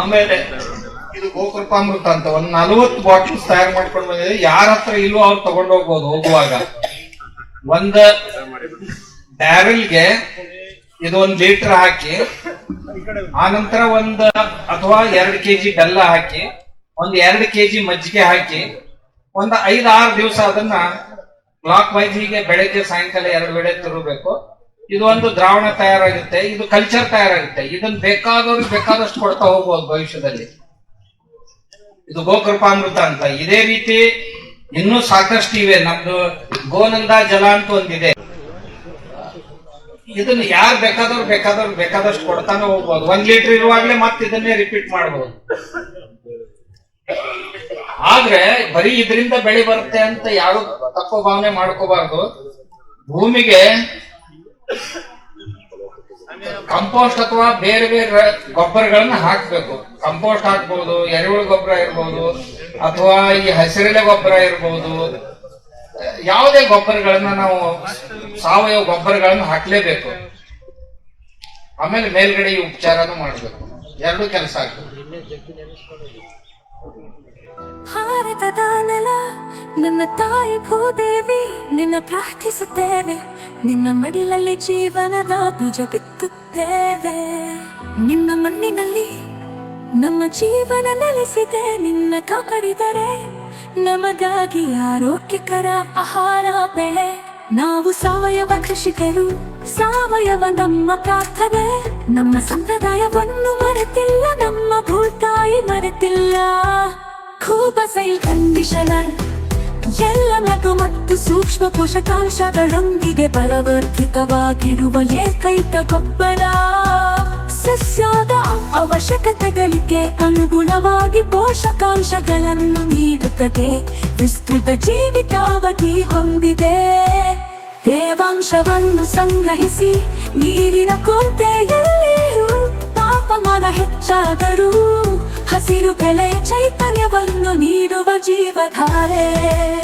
ಆಮೇಲೆ ಇದು ಗೋಕೃಪಾಮೃತ ಅಂತ ಒಂದ್ ನಲವತ್ತು ಬಾಟಲ್ಸ್ ತಯಾರು ಮಾಡ್ಕೊಂಡು ಬಂದಿದೆ. ಯಾರ ಹತ್ರ ಇಲ್ವೋ ಅವ್ರು ತಗೊಂಡು ಹೋಗ್ಬೋದು ಹೋಗುವಾಗ. ಒಂದ್ ಬ್ಯಾರಲ್ಗೆ ಇದು ಒಂದ್ ಲೀಟರ್ ಹಾಕಿ ಆನಂತರ ಒಂದ್ ಅಥವಾ ಎರಡ್ ಕೆಜಿ ಬೆಲ್ಲ ಹಾಕಿ, ಒಂದ್ ಎರಡ್ ಕೆಜಿ ಮಜ್ಜಿಗೆ ಹಾಕಿ, ಒಂದ್ ಐದ್ ಆರು ದಿವಸ ಅದನ್ನ ಕ್ಲಾಕ್ ವೈಸ್ ಹೀಗೆ ಬೆಳಗ್ಗೆ ಸಾಯಂಕಾಲ ಎರಡು ವೇಳೆ ತಿರುಗಬೇಕು ಇದು ಒಂದು ದ್ರಾವಣ ತಯಾರಾಗುತ್ತೆ, ಇದು ಕಲ್ಚರ್ ತಯಾರಾಗುತ್ತೆ. ಇದನ್ನ ಬೇಕಾದವ್ರಿಗೆ ಬೇಕಾದಷ್ಟು ಕೊಡ್ತಾ ಹೋಗ್ಬೋದು ಭವಿಷ್ಯದಲ್ಲಿ. ಇದು ಗೋಕೃಪಾಮೃತ ಅಂತ. ಇದೇ ರೀತಿ ಇನ್ನೂ ಸಾಕಷ್ಟು ಇವೆ. ನಮ್ದು ಗೋನಂದ ಜಲ ಅಂತ ಒಂದಿದೆ. ಇದನ್ನ ಯಾರು ಬೇಕಾದವ್ರು ಬೇಕಾದವ್ರು ಬೇಕಾದಷ್ಟು ಕೊಡ್ತಾನೆ ಹೋಗ್ಬೋದು. ಒಂದ್ ಲೀಟರ್ ಇರುವಾಗ್ಲೇ ಮತ್ತೆ ಇದನ್ನೇ ರಿಪೀಟ್ ಮಾಡ್ಬೋದು. ಆದ್ರೆ ಬರೀ ಇದರಿಂದ ಬೆಳೆ ಬರುತ್ತೆ ಅಂತ ಯಾರು ತಪ್ಪು ಭಾವನೆ ಮಾಡ್ಕೋಬಾರ್ದು. ಭೂಮಿಗೆ ಕಂಪೋಸ್ಟ್ ಅಥವಾ ಬೇರೆ ಬೇರೆ ಗೊಬ್ಬರಗಳನ್ನ ಹಾಕ್ಬೇಕು. ಕಂಪೋಸ್ಟ್ ಹಾಕ್ಬಹುದು ಎರೆಹುಳು ಗೊಬ್ಬರ ಇರ್ಬೋದು, ಅಥವಾ ಈ ಹಸಿರೆಲೆ ಗೊಬ್ಬರ ಇರ್ಬೋದು. ಯಾವುದೇ ಗೊಬ್ಬರಗಳನ್ನ ನಾವು ಸಾವಯವ ಗೊಬ್ಬರಗಳನ್ನ ಹಾಕ್ಲೇಬೇಕು. ಆಮೇಲೆ ಮೇಲ್ಗಡೆ ಈ ಉಪಚಾರನೂ ಮಾಡಬೇಕು. ಎರಡು ಕೆಲಸ ಆಗ್ತದೆ ಭಾರತದ ನೆಲ, ನನ್ನ ತಾಯಿ ಭೂದೇವಿ, ನಿನ್ನ ಪ್ರಾರ್ಥಿಸುತ್ತೇವೆ ನಿನ್ನ ಮಡಿಲಲ್ಲಿ ಜೀವನದ ಬೀಜ ಬಿತ್ತುತ್ತೇವೆ. ನಿನ್ನ ಮಣ್ಣಿನಲ್ಲಿ ನಮ್ಮ ಜೀವನ ನೆಲೆಸಿದೆ. ನಿನ್ನ ಕಾಪಾಡಿದರೆ ನಮಗಾಗಿ ಆರೋಗ್ಯಕರ ಆಹಾರ ಬೆಳೆ. ನಾವು ಸಾವಯವ ಕೃಷಿಕರು, ಸಾವಯವ ನಮ್ಮ ಪ್ರಾರ್ಥನೆ. ನಮ್ಮ ಸಂಪ್ರದಾಯವನ್ನು ಮರೆತಿಲ್ಲ, ನಮ್ಮ ಭೂತಾಯಿ ಮರೆತಿಲ್ಲ. ಖೂಬಸೈ ಕಂಡೀಷನರ್. ಎಲ್ಲ ನಗು ಮತ್ತು ಸೂಕ್ಷ್ಮ ಪೋಷಕಾಂಶಗಳೊಂದಿಗೆ ಬಲವರ್ಧಿತವಾಗಿರುವ ಏಕೈಕ ಗೊಬ್ಬರ ಸಸ್ಯದ ಅವಶ್ಯಕತೆಗಳಿಗೆ ಅನುಗುಣವಾಗಿ ಪೋಷಕಾಂಶಗಳನ್ನು ನೀಡುತ್ತದೆ. ವಿಸ್ತೃತ ಜೀವಿತಾವಧಿ ಹೊಂದಿದೆ. ತೇವಾಂಶವನ್ನು ಸಂಗ್ರಹಿಸಿ ನೀರಿನ ಕೊರತೆಯಲ್ಲಿಯೂ ತಾಪಮಾನ ಹೆಚ್ಚಾದರೂ ಹಸಿರು ಬೆಳೆ ಚೈತನ್ಯವನ್ನು ನೀಡುವ ಜೀವಧಾರೆ.